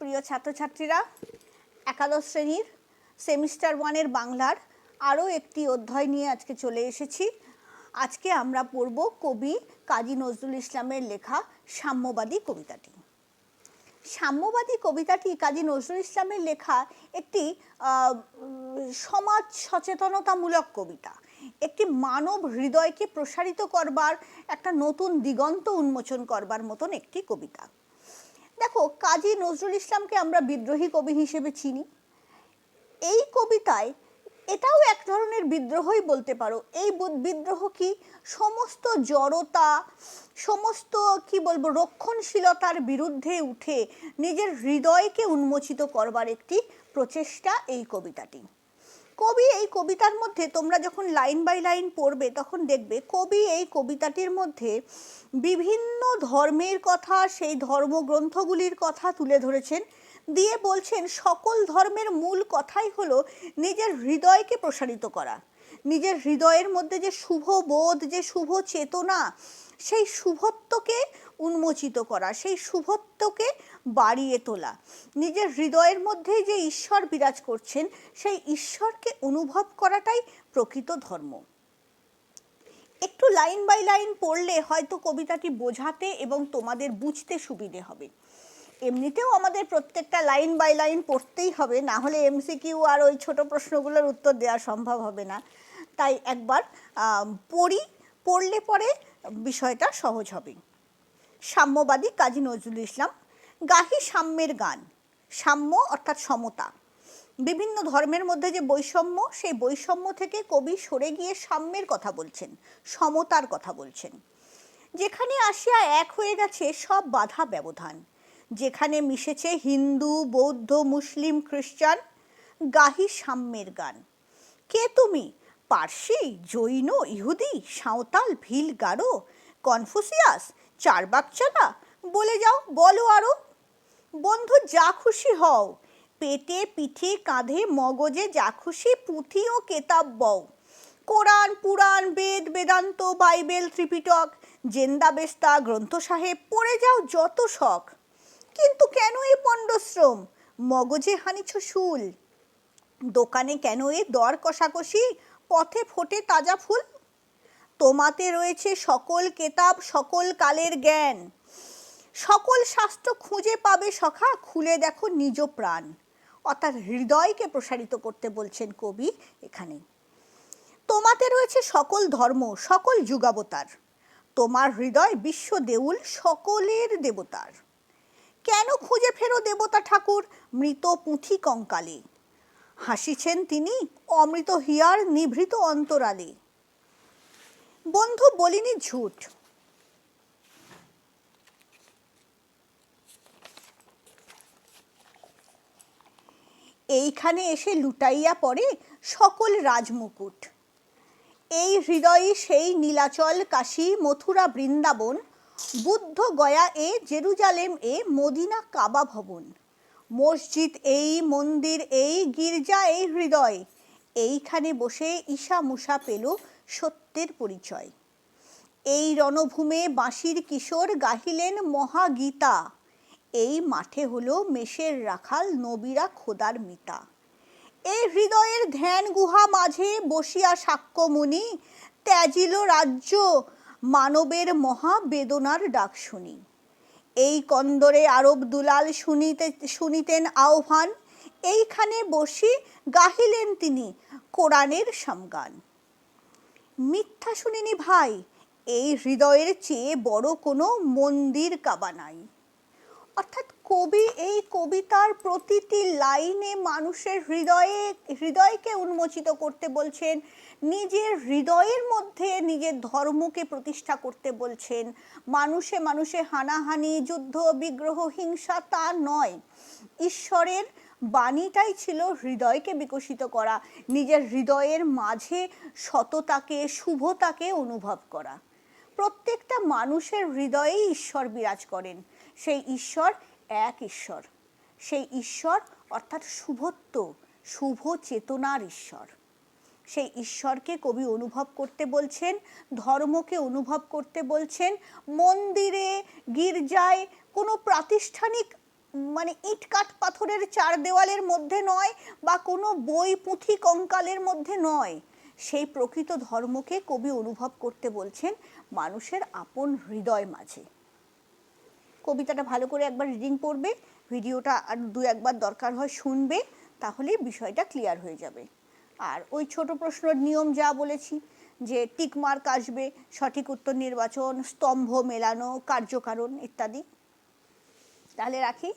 প্রিয় ছাত্রছাত্রীরা, একাদশ শ্রেণির সেমিস্টার ওয়ানের বাংলার আরও একটি অধ্যায় নিয়ে আজকে চলে এসেছি। আজকে আমরা পড়ব কবি কাজী নজরুল ইসলামের লেখা সাম্যবাদী কবিতাটি। সাম্যবাদী কবিতাটি কাজী নজরুল ইসলামের লেখা একটি সমাজ সচেতনতামূলক কবিতা। একটি মানব হৃদয়কে প্রসারিত করবার, একটা নতুন দিগন্ত উন্মোচন করবার মতন একটি কবিতা। দেখো, কাজী নজরুল ইসলামকে আমরা বিদ্রোহী কবি হিসেবে চিনি। এই কবিতায় এটাও এক ধরনের বিদ্রোহই বলতে পারো। এই বিদ্রোহ কি সমস্ত জড়তা, সমস্ত, কি বলব, রক্ষণশীলতার বিরুদ্ধে উঠে নিজের হৃদয়কে উন্মোচিত করবার একটি প্রচেষ্টা এই কবিতাটি। কবি এই কবিতার মধ্যে তোমরা যখন লাইন বাই লাইন পড়বে, তখন দেখবে কবি এই কবিতাটির মধ্যে বিভিন্ন ধর্মের কথা, সেই ধর্মগ্রন্থগুলির কথা তুলে ধরেছেন। দিয়ে বলছেন, সকল ধর্মের মূল কথাই হলো নিজের হৃদয়কে প্রসারিত করা। নিজের হৃদয়ের মধ্যে যে শুভ বোধ, যে শুভ চেতনা সেই শুভত্বকে উন্মোচিত করা, সেই শুভত্বকে বাড়িয়ে তোলা। নিজের হৃদয়ের মধ্যে যে ঈশ্বর বিরাজ করছেন, সেই ঈশ্বরকে অনুভব করাটাই প্রকৃত ধর্ম। একটু লাইন বাই লাইন পড়লে হয়তো কবিতাটি বোঝাতে এবং তোমাদের বুঝতে সুবিধে হবে। এমনিতেও আমাদের প্রত্যেকটা লাইন বাই লাইন পড়তেই হবে, না হলে এমসিকিউ আর ওই ছোট প্রশ্নগুলোর উত্তর দেওয়া সম্ভব হবে না। তাই একবার পড়ি, পড়লে পরে বিষয়টা সহজ হবে। সাম্যবাদী কাজী নজরুল ইসলাম, গাহি সাম্যের গান। সাম্য অর্থাৎ সমতা। বিভিন্ন ধর্মের মধ্যে যে বৈষম্য, সেই বৈষম্য থেকে কবি সরে গিয়ে সাম্যের কথা বলছেন, সমতার কথা বলছেন। যেখানে আসিয়া এক হয়ে গেছে সব বাধা ব্যবধান। যেখানে মিশেছে হিন্দু, বৌদ্ধ, মুসলিম, খ্রিস্টান, গাহি সাম্যের গান। কে তুমি? পার্সি জৈন, ইহুদি, সাঁওতাল ভিল গারো কনফুসিয়াস, চারবাকচালা, বলে যাও, বলো আরও। বন্ধু, যা খুশি হও। পেটে পিঠে কাঁধে মগজে যা খুশি পুঁথি ও কেতাব বও। Quran, Puran, Veda, Vedanta, Bible, Tripitaka, Zend Avesta, Granth Sahib, পড়ে যাও যত শখ। কিন্তু কেন এই পণ্ডশ্রম? মগজে হানিছ শুল। দোকানে কেন এ দর কষাকষি? পথে ফোটে তাজা ফুল? তোমাতে রয়েছে সকল কেতাব, সকল কালের জ্ঞান। সকল শাস্ত্র খুঁজে পাবে সখা, খুলে দেখো নিজ প্রাণ। অর্থাৎ হৃদয়কে প্রসারিত করতে বলছেন কবি এখানে। তোমাতে রয়েছে সকল ধর্ম, সকল যুগাবতার। তোমার হৃদয় বিশ্ব দেউল, সকলের দেবতার। কেন খুঁজে ফেরো দেবতা ঠাকুর, মৃত পুঁথি কঙ্কালে? হাসিছেন তিনি অমৃত হিয়ার নিভৃত অন্তরালে। বন্ধু বলিনি ঝুট। এইখানে এসে লুটাইয়া পড়ে সকল রাজমুকুট। এই হৃদয়ে সেই নীলাচল কাশী মথুরা বৃন্দাবন, বুদ্ধ গয়া এ জেরুজালেম এ মদিনা কাবা ভবন। মসজিদ এই, মন্দির এই, গির্জা এই, হৃদয়। এইখানে বসে ঈশা মুসা পেল সত্যের পরিচয়। এই রণভূমে বাঁশির কিশোর গাহিলেন মহাগীতা। এই মাঠে হলো মেষের রাখাল, নবীরা খোদার মিতা। এই হৃদয়ের ধ্যান গুহা মাঝে বসিয়া সাক্ষ্যমুনি ত্যাজিল রাজ্য মানবের মহা বেদনার ডাক শুনি। এই কন্দরে আরব দুলাল শুনিতে, শুনিতেন আহ্বান। এইখানে বসি গাহিলেন তিনি কোরআনের সমগান। মিথ্যা শুনিনি ভাই, এই হৃদয়ের চেয়ে বড় কোনো মন্দির কাবা নাই। অর্থাৎ কবি, এই কবিতার প্রতিটি লাইনে মানুষের হৃদয়ে, হৃদয়কে উন্মোচিত করতে বলছেন, নিজের হৃদয়ের মধ্যে নিজের ধর্মকে প্রতিষ্ঠা করতে বলছেন। মানুষে মানুষে হানাহানি, যুদ্ধ, বিগ্রহ, হিংসা তা নয়। ঈশ্বরের বাণীটাই ছিল হৃদয়কে বিকশিত করা, নিজের হৃদয়ের মাঝে সততাকে, শুভতাকে অনুভব করা। প্রত্যেকটা মানুষের হৃদয়েই ঈশ্বর বিরাজ করেন। সেই ঈশ্বর এক ঈশ্বর। সেই ঈশ্বর অর্থাৎ শুভত্ব, শুভ চেতনার ঈশ্বর। সেই ঈশ্বরকে কবি অনুভব করতে বলছেন, ধর্মকে অনুভব করতে বলছেন, মন্দিরে, গির্জায় কোনো প্রাতিষ্ঠানিক মানে ইট কাঠ পাথরের চার দেওয়ালের মধ্যে নয় বা কোনো বই, পুঁথি, কঙ্কালের মধ্যে নয়। সেই প্রকৃত ধর্মকে কবি অনুভব করতে বলছেন মানুষের আপন হৃদয় মাঝে। কবিতাটা ভালো করে একবার রিডিং পড়বে, ভিডিওটা আর দু একবার দরকার হয় শুনবে তাহলে বিষয়টা ক্লিয়ার হয়ে যাবে। আর ওই ছোট প্রশ্নের নিয়ম যা বলেছি, যে টিক মার্ক আসবে, সঠিক উত্তর নির্বাচন, স্তম্ভ মেলানো, কার্যকারণ ইত্যাদি। তাহলে রাখি।